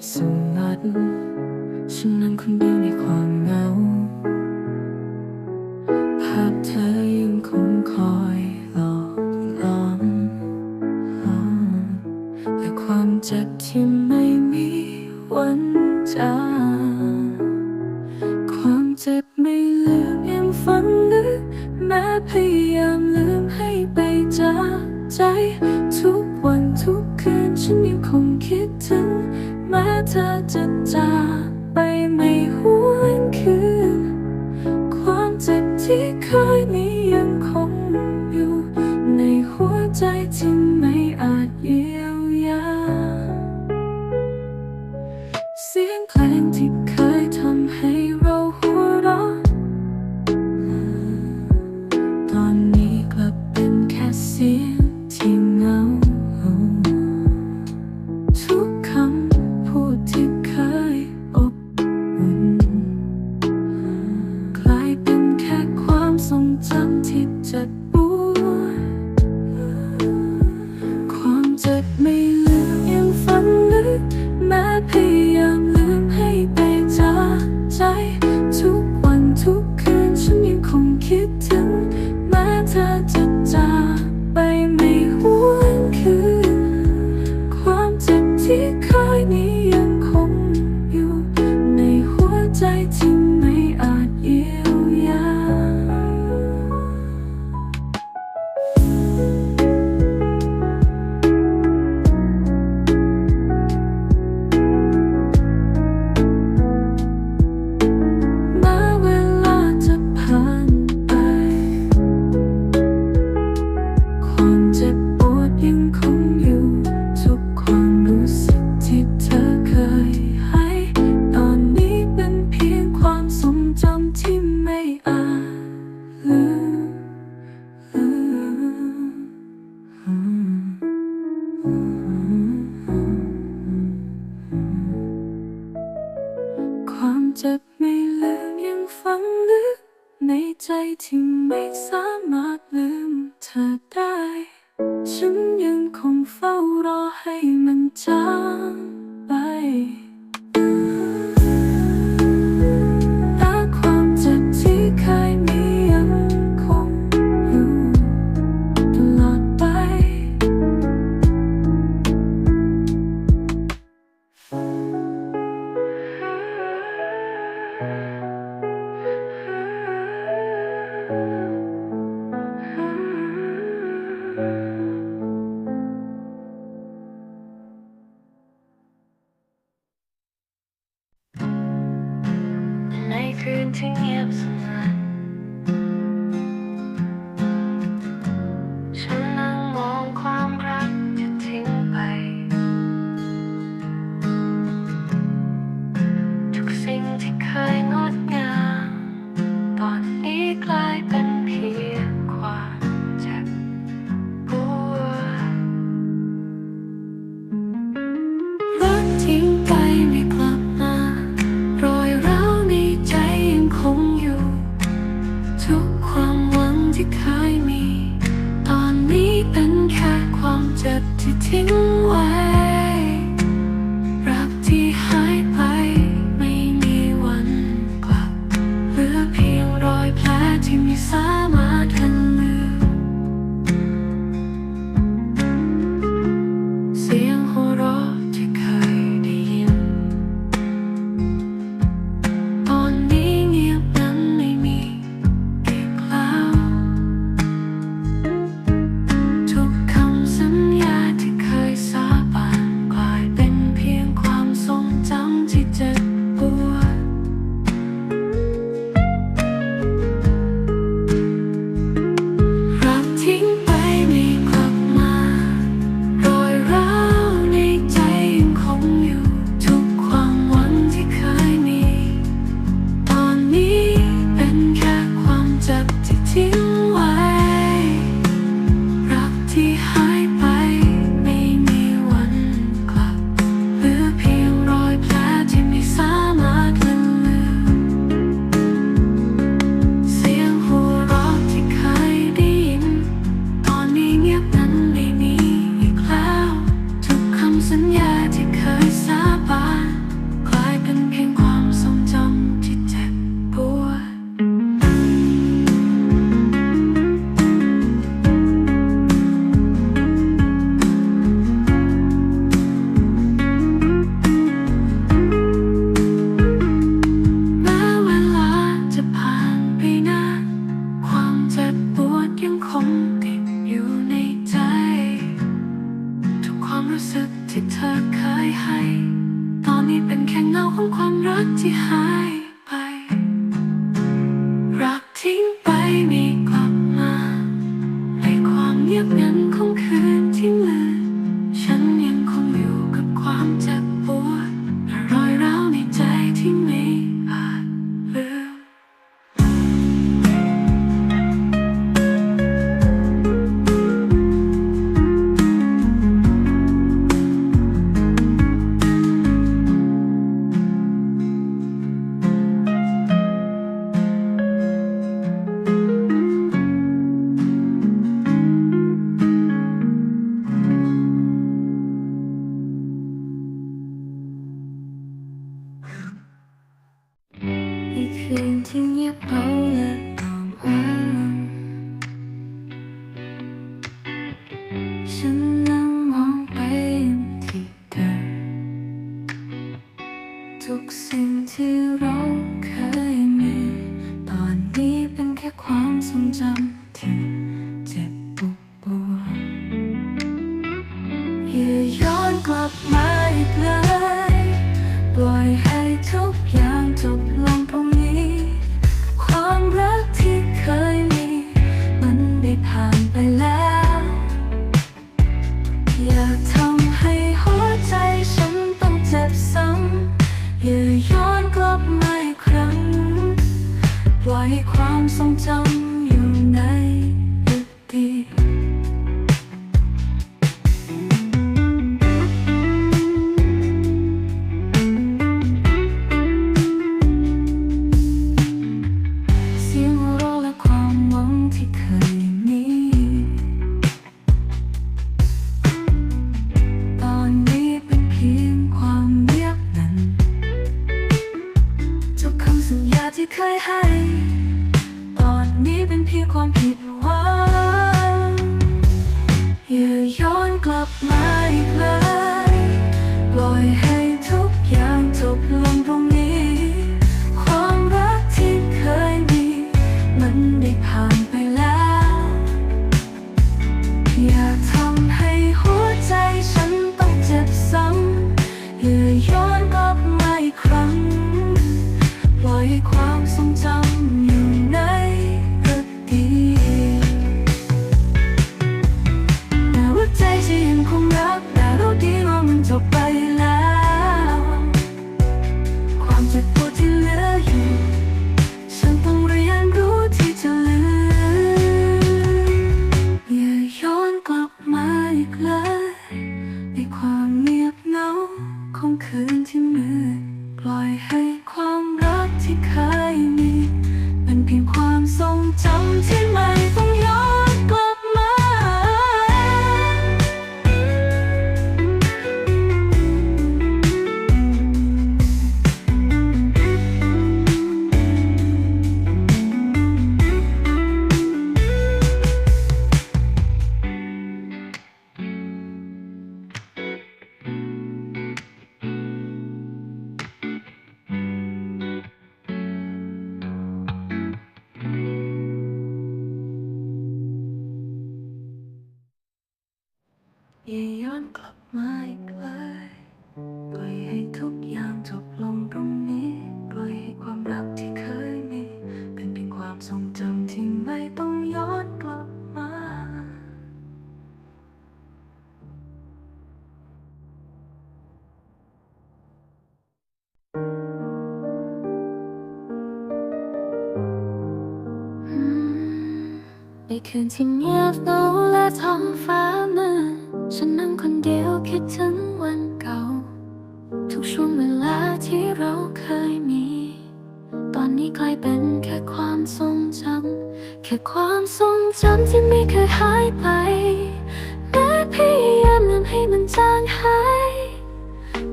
สงั my blood.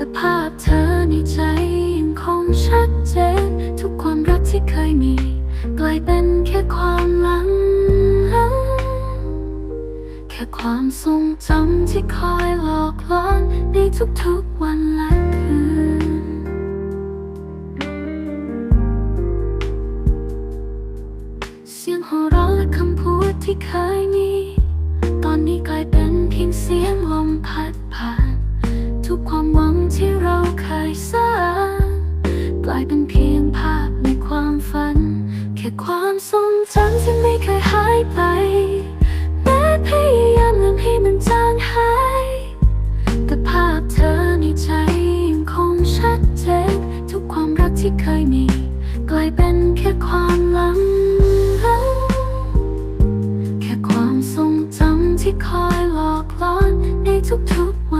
แต่ภาพเธอในใจยังคงชัดเจน ทุกความรักที่เคยมี กลายเป็นแค่ความหลัง แค่ความทรงจำที่คอยหลอกหลอนในทุกๆวันและคืนเสียงหัวเราะและคำพูดที่เคยมี ตอนนี้กลายเป็นเพียงเสียงลมพัดายเป็นเพียงภาพในความฝัน แค่ความทรงจำที่ไม่เคยหายไป แม้พยายามลืมให้มันจางหาย แต่ภาพเธอในใจยังคงชัดเจนทุกความรักที่เคยมี กลายเป็นแค่ความลังแค่ความทรงจำที่คอยหลอกหลอนในทุกๆวัน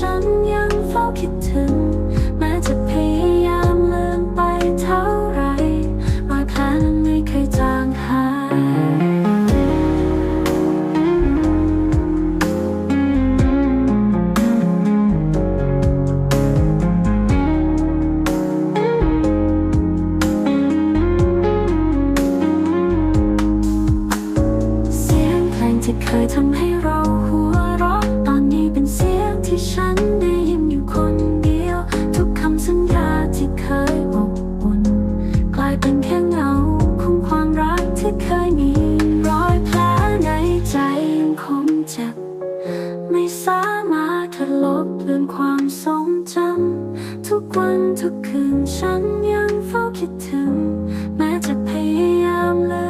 ฉันยังเฝ้าคิดถึง จ็บ ไม่สามารถทะลบเลือนความทรงจำทุกวันทุกคืนฉันยังเฝ้าคิดถึง แม้จะพยายามเลย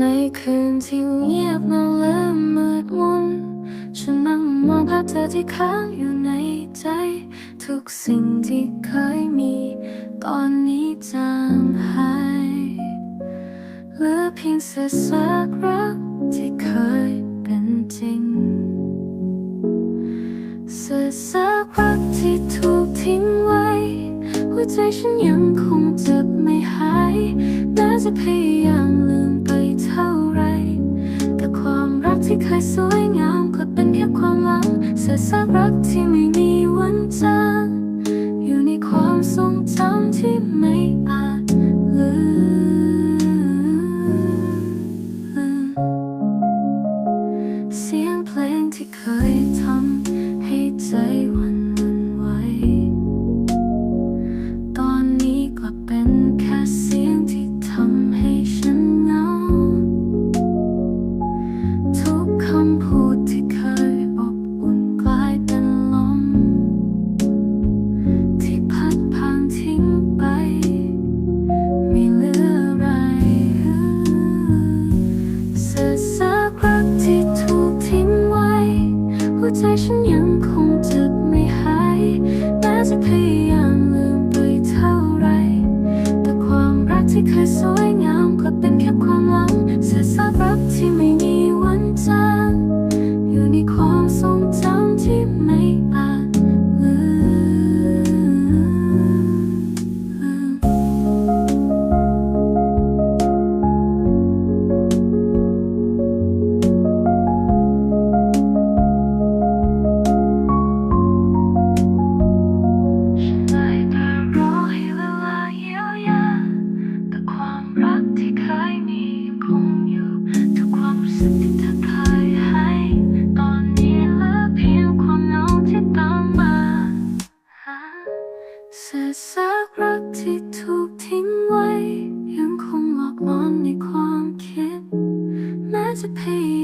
ในคืนที่เงียบเงาและมืดมนฉันนั่งมองภาพเธอที่ค้างอยู่ในใจ ทุกสิ่งที่เคยมี ตอนนี้จางหายเหลือเพียงเศษซักรักที่เคยเป็นจริงเศษซักรักที่ถูกทิ้งไว้ หัวใจฉันยังคงเจ็บไม่หายน่าจะพยายาม เคยสวยงามก็เป็นแค่ความหลังเสียสลกรักที่มี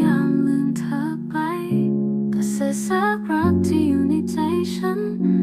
I'm learned to bite. This is a rock to unitation. Mm -hmm.